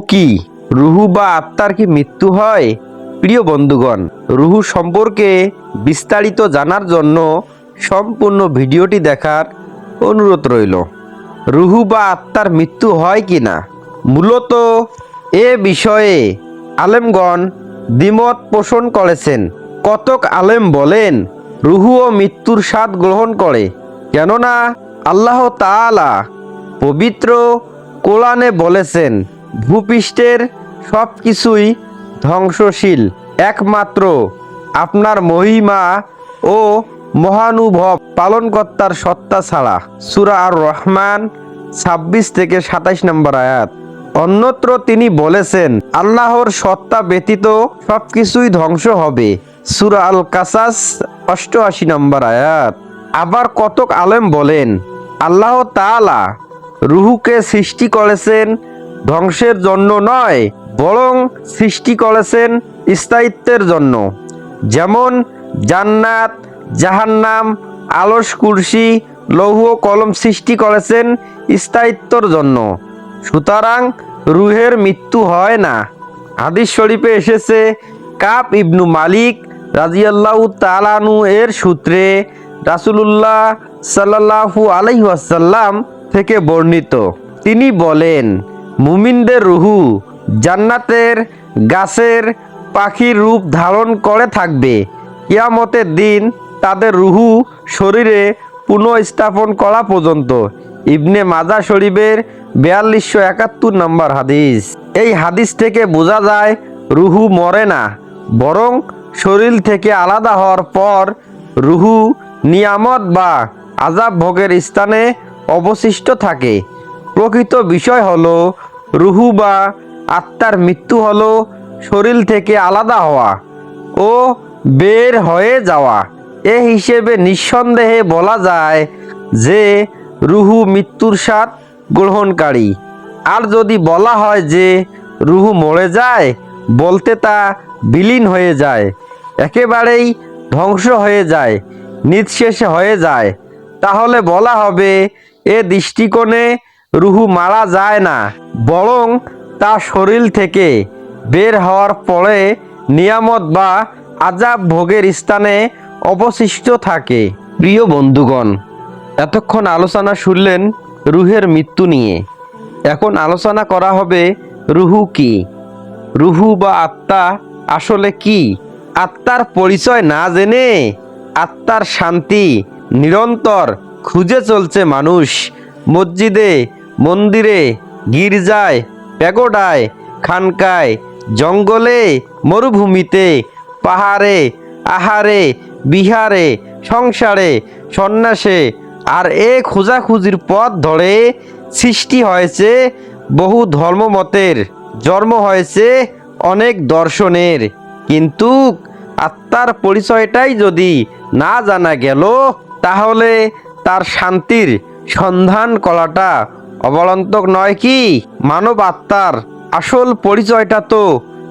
কি? রুহু বা আত্মার কি মৃত্যু হয়? প্রিয় বন্ধুগণ, রুহু সম্পর্কে বিস্তারিত জানার জন্য সম্পূর্ণ ভিডিওটি দেখার অনুরোধ রইল। রুহু বা আত্মার মৃত্যু হয় কি না? মূলত এ বিষয়ে আলেমগণ দ্বিমত পোষণ করেছেন। কতক আলেম বলেন, রুহু ও মৃত্যুর স্বাদ গ্রহণ করে। কেননা আল্লাহ তাআলা পবিত্র কোরআনে বলেছেন ভূপৃষ্ঠের সব কিছুই ধ্বংসশীল, একমাত্র আপনার মহিমা ও মহানুভব পালনকর্তার সত্তা ছাড়া। সুরা আর রহমান ছাব্বিশ থেকে সাতাইশ নম্বর আয়াত। অন্যত্র তিনি বলেছেন, আল্লাহর সত্তা ব্যতীত সব কিছুই ধ্বংস হবে। সুরা আল কাসাস অষ্টআশি নম্বর আয়াত। আবার কতক আলেম বলেন, আল্লাহ তাআলা রুহুকে সৃষ্টি করেছেন ধ্বংসের জন্য নয়, বরং সৃষ্টি করেছেন স্থায়িত্বের জন্য। যেমন জান্নাত, জাহান্নাম, আলস কুরসি, লৌহ কলম সৃষ্টি করেছেন স্থায়িত্বর জন্য। সুতরাং রুহের মৃত্যু হয় না। হাদিস শরীফে এসেছে কাপ ইবনু মালিক রাজিয়াল্লাহু তালানু এর সূত্রে রাসূলুল্লাহ সাল্লাল্লাহু আলাইহি ওয়াসাল্লাম থেকে বর্ণিত। তিনি বলেন মুমিনদের রুহু জান্নাতের গাছের পাখির রূপ ধারণ করে থাকবে। কিয়ামতের দিন তাদের রুহু শরীরে পুনঃস্থাপন করা পর্যন্ত। ইবনে মাজা শরীফের বিয়াল্লিশশো একাত্তর নম্বর হাদিস। এই হাদিস থেকে বোঝা যায়, রুহু মরে না, বরং শরীর থেকে আলাদা হওয়ার পর রুহু নিয়ামত বা আজাব ভোগের স্থানে অবশিষ্ট থাকে। প্রকৃত বিষয় হলো, রুহু বা আত্মার মৃত্যু হলো শরীর থেকে আলাদা হওয়া ও বের হয়ে যাওয়া। এ হিসেবে নিঃসন্দেহে বলা যায় যে, রুহু মৃত্যুর স্বাদ গ্রহণকারী। আর যদি বলা হয় যে, রুহু মরে যায়, বলতে তা বিলীন হয়ে যায়, একেবারেই ধ্বংস হয়ে যায়, নিঃশেষে হয়ে যায়, তাহলে বলা হবে এ দৃষ্টিকোণে রুহু মারা যায় না, বরং তা শরীর থেকে বের হওয়ার পরে নিয়ামত বা আজাব ভোগের স্থানে অবশিষ্ট থাকে। প্রিয় বন্ধুগণ, এতক্ষণ আলোচনা শুনলেন রুহের মৃত্যু নিয়ে। এখন আলোচনা করা হবে রুহু কি? রুহু বা আত্মা আসলে কি? আত্মার পরিচয় না জেনে আত্মার শান্তি নিরন্তর খুঁজে চলছে মানুষ। মসজিদে মন্দিরে, গির্জায়, প্যাগোডায়, খানকায়, জঙ্গলে, মরুভূমিতে, পাহাড়ে, আহারে, বিহারে, সংসারে, সন্ন্যাসে আর এ খোঁজাখুঁজির পথ ধরে সৃষ্টি হয়েছে বহু ধর্মমতের, জন্ম হয়েছে অনেক দর্শনের। কিন্তু আত্মার পরিচয়টাই যদি না জানা গেল, তাহলে তার শান্তির সন্ধান করাটা অবলন্তক নয় কি? মানব আত্মার আসল পরিচয়টা তো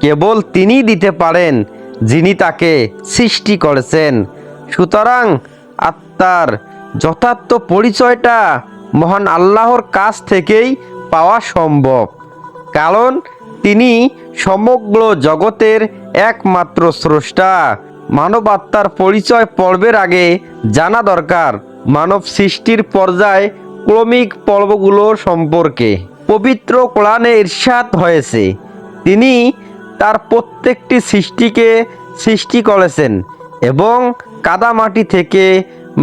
কেবল তিনিই দিতে পারেন, যিনি তাকে সৃষ্টি করেছেন। সুতরাং আত্মার যথার্থ পরিচয়টা মহান আল্লাহর কাছ থেকেই পাওয়া সম্ভব। কারণ তিনি সমগ্র জগতের একমাত্র স্রষ্টা। মানব আত্মার পরিচয় পর্বের আগে জানা দরকার। মানব সৃষ্টির পর্যায় ক্রমিক পর্বগুলো সম্পর্কে পবিত্র কোরআনে ঈর্ষাদ হয়েছে। তিনি তার প্রত্যেকটি সৃষ্টিকে সৃষ্টি করেছেন এবং কাদামাটি থেকে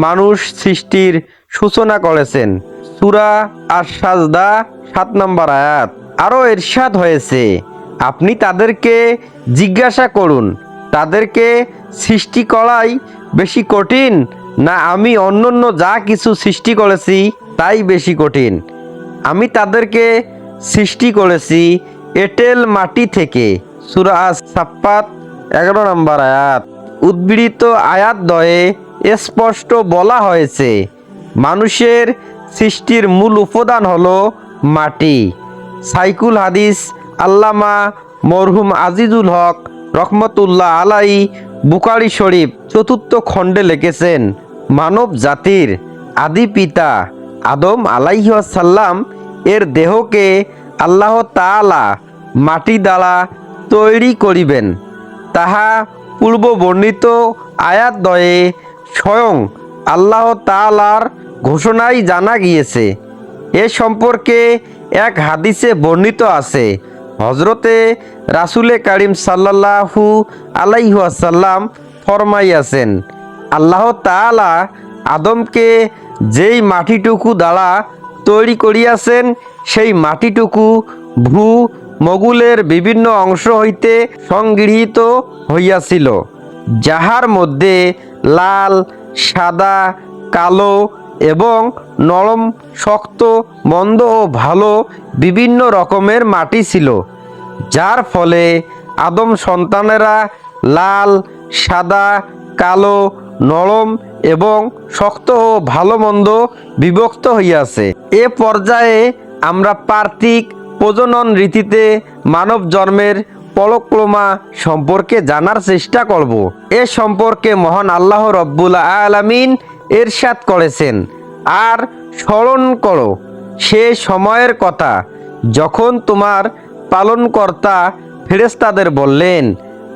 মানুষ সৃষ্টির সূচনা করেছেন। সুরা আর সাজদা সাত নম্বর আয়াত। আরও এরশাদ হয়েছে, আপনি তাদেরকে জিজ্ঞাসা করুন, তাদেরকে সৃষ্টি করাই বেশি কঠিন না আমি অন্যান্য যা কিছু সৃষ্টি করেছি তাই বেশি কঠিন। আমি তাদেরকে সৃষ্টি করেছি এঁটেল মাটি থেকে। সুরা সাপ্পাত এগারো নম্বর আয়াত। উদ্বৃত আয়াত দয়ে স্পষ্ট বলা হয়েছে, মানুষের সৃষ্টির মূল উপাদান হলো মাটি। সাইকুল হাদিস আল্লামা মরহুম আজিজুল হক রহমতুল্লাহ আলাই বুকারি শরীফ চতুর্থ খণ্ডে লিখেছেন, মানব জাতির আদি পিতা আদম আলাইসাল্লাম এর দেহকে আল্লাহ তাআলা মাটি দ্বারা তৈরি করিবেন। তাহা পূর্ব বর্ণিত আয়াত দয়ে স্বয়ং আল্লাহ তালার ঘোষণাই জানা গিয়েছে। এ সম্পর্কে এক হাদিসে বর্ণিত আছে হজরতে রাসুলে কারিম সাল্লাহু আলাইহাসাল্লাম ফরমাইয়াছেন, আল্লাহ তাআলা আদমকে যেই মাটিটুকু দ্বারা তৈরি করিয়াছেন, সেই মাটিটুকু ভূ মগুলের বিভিন্ন অংশ হইতে সংগৃহীত হইয়াছিল, যাহার মধ্যে লাল, সাদা, কালো এবং নরম, শক্ত, মন্দ ও ভালো বিভিন্ন রকমের মাটি ছিল, যার ফলে আদম সন্তানেরা লাল, সাদা, কালো, নরম এবং শক্ত ও ভালো মন্দ বিভক্ত হইয়াছে। এ পর্যায়ে আমরা পার্থিক প্রজনন রীতিতে মানব জন্মের পলক্রমা সম্পর্কে জানার চেষ্টা করব। এ সম্পর্কে মহান আল্লাহ রব্বুল আলামিন এরশাদ করেছেন। আর স্মরণ করো, সে সময়ের কথা যখন তোমার পালনকর্তা ফেরেস্তাদের বললেন,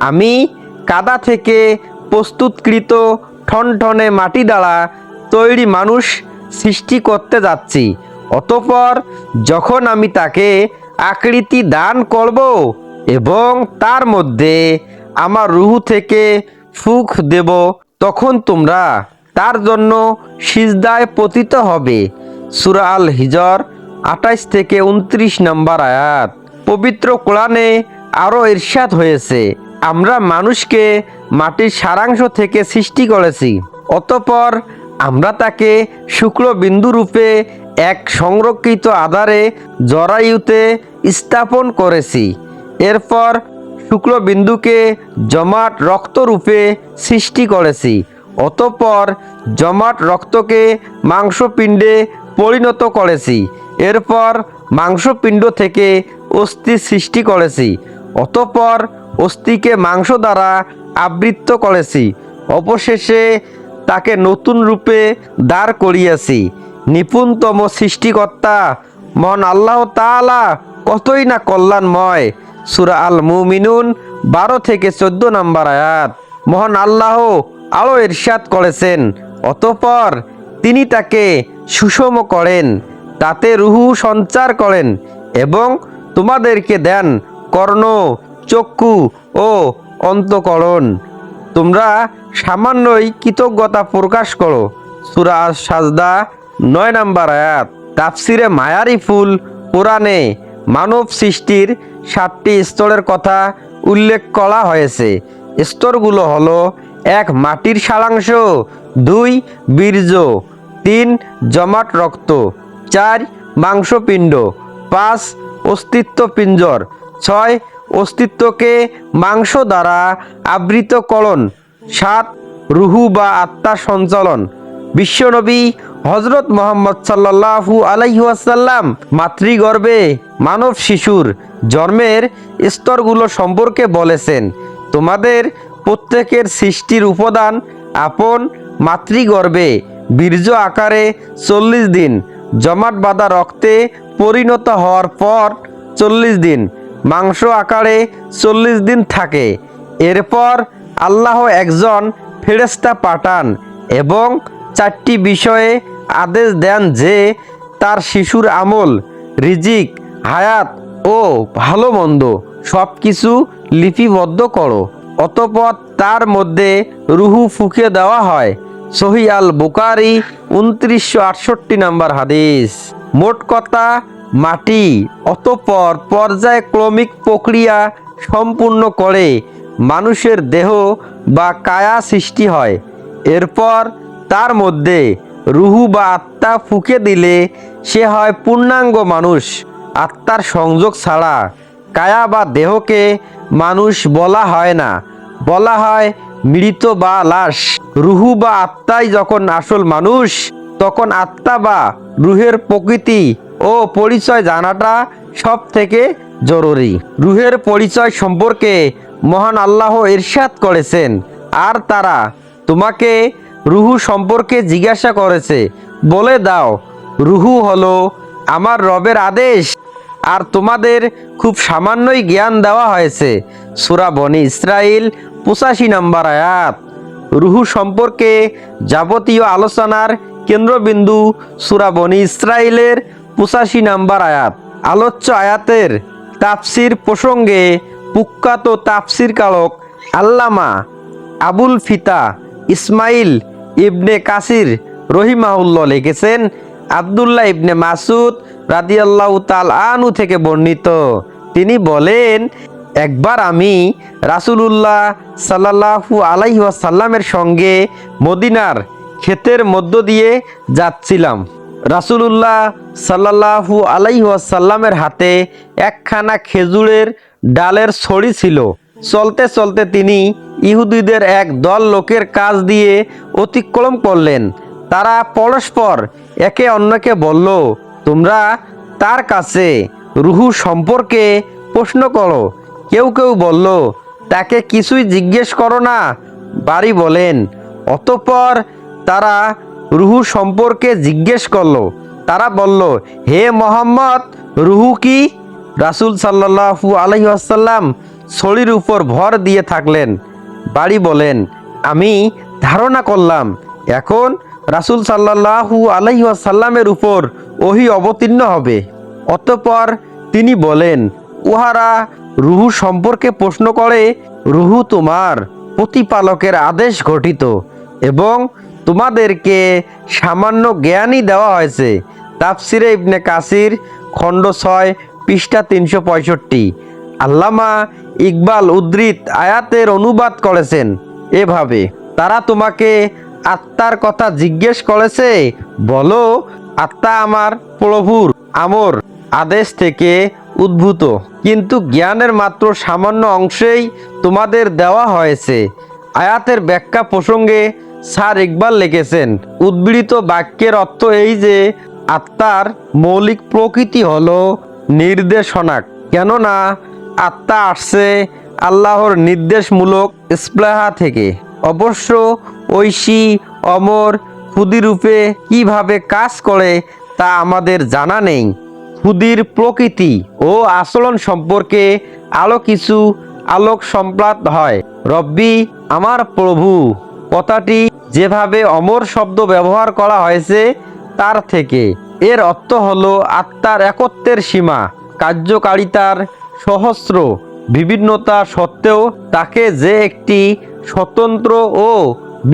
আমি কাদা থেকে প্রস্তুতকৃত ঠনঠনে মাটি দ্বারা তৈরি মানুষ সৃষ্টি করতে যাচ্ছি। অতপর যখন আমি তাকে আকৃতি দান করব এবং তার মধ্যে আমার রুহু থেকে ফুক দেব, তখন তোমরা তার জন্য সিজদায় পতিত হবে। সুরা আল হিজর আঠাইশ থেকে উনত্রিশ নম্বর আয়াত। পবিত্র কোরআনে আরও ইরশাদ হয়েছে, আমরা মানুষকে মাটির সারাংশ থেকে সৃষ্টি করেছি। অতপর আমরা তাকে শুক্ল বিন্দু রূপে এক সংরক্ষিত আধারে জরায়ুতে স্থাপন করেছি। এরপর শুক্লবিন্দুকে জমাট রক্তরূপে সৃষ্টি করেছি। অতঃপর জমাট রক্তকে মাংসপিণ্ডে পরিণত করেছি। এরপর মাংসপিণ্ড থেকে অস্থি সৃষ্টি করেছি। অতঃপর অস্থিকে মাংস দ্বারা আবৃত্ত করেছি। অবশেষে তাকে নতুন রূপে দাঁড় করিয়াছি। নিপুণতম সৃষ্টিকর্তা, মহান আল্লাহ তাআলা কতই না কল্যাণময়। সুরা আল মুমিনুন বারো থেকে চোদ্দ নম্বর আয়াত। মহান আল্লাহ আরও ইরশাদ করেছেন, অতপর তিনি তাকে সুষম করেন, তাতে রুহু সঞ্চার করেন এবং তোমাদেরকে দেন কর্ণ, চক্ষু ও অন্তকরণ। তোমরা সামান্যই কৃতজ্ঞতা প্রকাশ করো। সুরা সাজদা নয় নাম্বার আয়াত। তাফসিরে মায়ারি ফুল, কোরআনে মানব সৃষ্টির সাতটি স্তরের কথা উল্লেখ করা হয়েছে। স্তরগুলো হলো, এক, মাটির সারাংশ, দুই, বীর্য, তিন, জমাট রক্ত, চার, মাংসপিণ্ড, পাঁচ অস্তিত্ব পিঞ্জর ছয় অস্তিত্বকে মাংস দ্বারা আবৃতকরণ সাত, রুহু বা আত্মার সঞ্চালন। বিশ্বনবী হজরত মোহাম্মদ সাল্লাহু আলাইহাসাল্লাম মাতৃগর্ভে মানব শিশুর জন্মের স্তরগুলো সম্পর্কে বলেছেন, তোমাদের প্রত্যেকের সৃষ্টির উপাদান আপন মাতৃগর্ভে বীর্য আকারে চল্লিশ দিন, জমাট বাঁধা রক্তে পরিণত হওয়ার পর চল্লিশ দিন। মাংস আকারে চল্লিশ দিন থাকে। এরপর আল্লাহ একজন ফেরেস্তা পাঠান এবং চারটি বিষয়ে আদেশ দেন যে তার শিশুর আমল, রিজিক, হায়াত ও ভালো মন্দ সব কিছু লিপিবদ্ধ করো। অতপর তার মধ্যে রুহু ফুঁকে দেওয়া হয়। সহি আল বুকারি উনত্রিশশো আটষট্টি নম্বর হাদিস। মোট কথা মাটি অতপর পর্যায়ক্রমিক প্রক্রিয়া সম্পূর্ণ করে মানুষের দেহ বা কায়া সৃষ্টি হয়। এরপর তার মধ্যে রুহু বা আত্মা ফুঁকে দিলে সে হয় পূর্ণাঙ্গ মানুষ। আত্মার সংযোগ ছাড়া কায়া বা দেহকে মানুষ বলা হয় না। বলা হয় মৃত বা লাশ। রুহু বা আত্মাই যখন আসল মানুষ, তখন আত্মা বা রুহের প্রকৃতি ও পরিচয় জানাটা সব থেকে জরুরি। রুহের পরিচয় সম্পর্কে মহান আল্লাহ ইরশাদ করেছেন। আর তারা তোমাকে রুহু সম্পর্কে জিজ্ঞাসা করেছে, বলে দাও, রুহু হলো আমার রবের আদেশ, আর তোমাদের খুব সামান্যই জ্ঞান দেওয়া হয়েছে। সুরা বনি ইসরাইল পঁচাশি নম্বর আয়াত। রুহু সম্পর্কে যাবতীয় আলোচনার কেন্দ্রবিন্দু সুরা বনি ইসরাইলের পঁচাশি নাম্বার আয়াত। আলোচ্য আয়াতের তাফসির প্রসঙ্গে কুখ্যাত তাফসির কালক আল্লামা আবুল ফিতা ইসমাইল ইবনে কাসির রহিমাউল্লাহ লিখেছেন, আবদুল্লাহ ইবনে মাসুদ রাদিয়াল্লাহু তাল আনু থেকে বর্ণিত। তিনি বলেন, একবার আমি রাসূলুল্লাহ সাল্লাল্লাহু আলাইহি ওয়াসাল্লামের সঙ্গে মদিনার ক্ষেতের মধ্য দিয়ে যাচ্ছিলাম। রাসূলুল্লাহ সাল্লাল্লাহু আলাইহি ওয়াসাল্লামের হাতে একখানা খেজুরের ডালের ছড়ি ছিল। চলতে চলতে তিনি ইহুদিদের এক দল লোকের কাজ দিয়ে অতিক্রম করলেন। তারা পরস্পর একে অন্যকে বলল, তোমরা তার কাছে রুহু সম্পর্কে প্রশ্ন করো। কেউ কেউ বলল, তাকে কিছুই জিজ্ঞেস করো না। বাড়ি বলেন, অতপর তারা রুহু সম্পর্কে জিজ্ঞেস করল। তারা বলল, হে মোহাম্মদ, রুহু কি? রাসূল সাল্লাল্লাহু আলাইহি আসাল্লাম উপর ভর দিয়ে থাকলেন। বাড়ি বলেন, আমি ধারণা করলাম, এখন রাসূল সাল্লাল্লাহু আলাইহি আসাল্লামের উপর ওহি অবতীর্ণ হবে। অতপর তিনি বলেন, উহারা রুহু সম্পর্কে প্রশ্ন করে, রুহু তোমার প্রতিপালকের আদেশ ঘটিত এবং তোমাদেরকে সামান্য জ্ঞানই দেওয়া হয়েছে। তাফসিরে ইবনে কাসির, খণ্ড ছয়, পৃষ্ঠা তিনশো পঁয়ষট্টি। আল্লামা ইকবাল উদ্রিত আয়াতের অনুবাদ করেছেন এভাবে, তারা তোমাকে আত্মার কথা জিজ্ঞেস করেছে, বলো, আত্মা আমার প্রভুর আমর, আদেশ থেকে উদ্ভূত। কিন্তু জ্ঞানের মাত্র সামান্য অংশেই তোমাদের দেওয়া হয়েছে। আয়াতের ব্যাখ্যা প্রসঙ্গে স্যার ইকবাল লিখেছেন উদ্বৃত বাক্যের অর্থ এই যে, আত্মার মৌলিক প্রকৃতি হল নির্দেশনা কেননা, আত্মা আসছে আল্লাহর নির্দেশমূলক স্প্লাহা থেকে। অবশ্য ঐশী, অমর, ক্ষুদিরূপে কীভাবে কাজ করে তা আমাদের জানা নেই। ক্ষুদির প্রকৃতি ও আচরণ সম্পর্কে আলো কিছু আলোক সম্প্লাত হয়। রব্বি আমার প্রভু। কথাটি যেভাবে অমর শব্দ ব্যবহার করা হয়েছে, তার থেকে। এর অর্থ হল আত্মার একত্বের সীমা, কার্যকারিতার সহস্র, বিভিন্নতা সত্ত্বেও তাকে যে একটি স্বতন্ত্র ও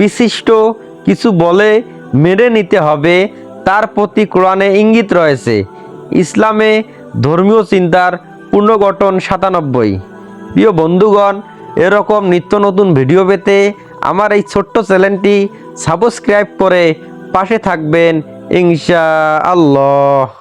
বিশিষ্ট কিছু বলে মেনে নিতে হবে, তার প্রতি কোরআনে ইঙ্গিত রয়েছে। ইসলামে ধর্মীয় চিন্তার পুনর্গঠন সাতানব্বই। প্রিয় বন্ধুগণ, এরকম নিত্য নতুন ভিডিও পেতে আমার এই ছোট্ট চ্যানেলটি সাবস্ক্রাইব করে পাশে থাকবেন ইনশা আল্লাহ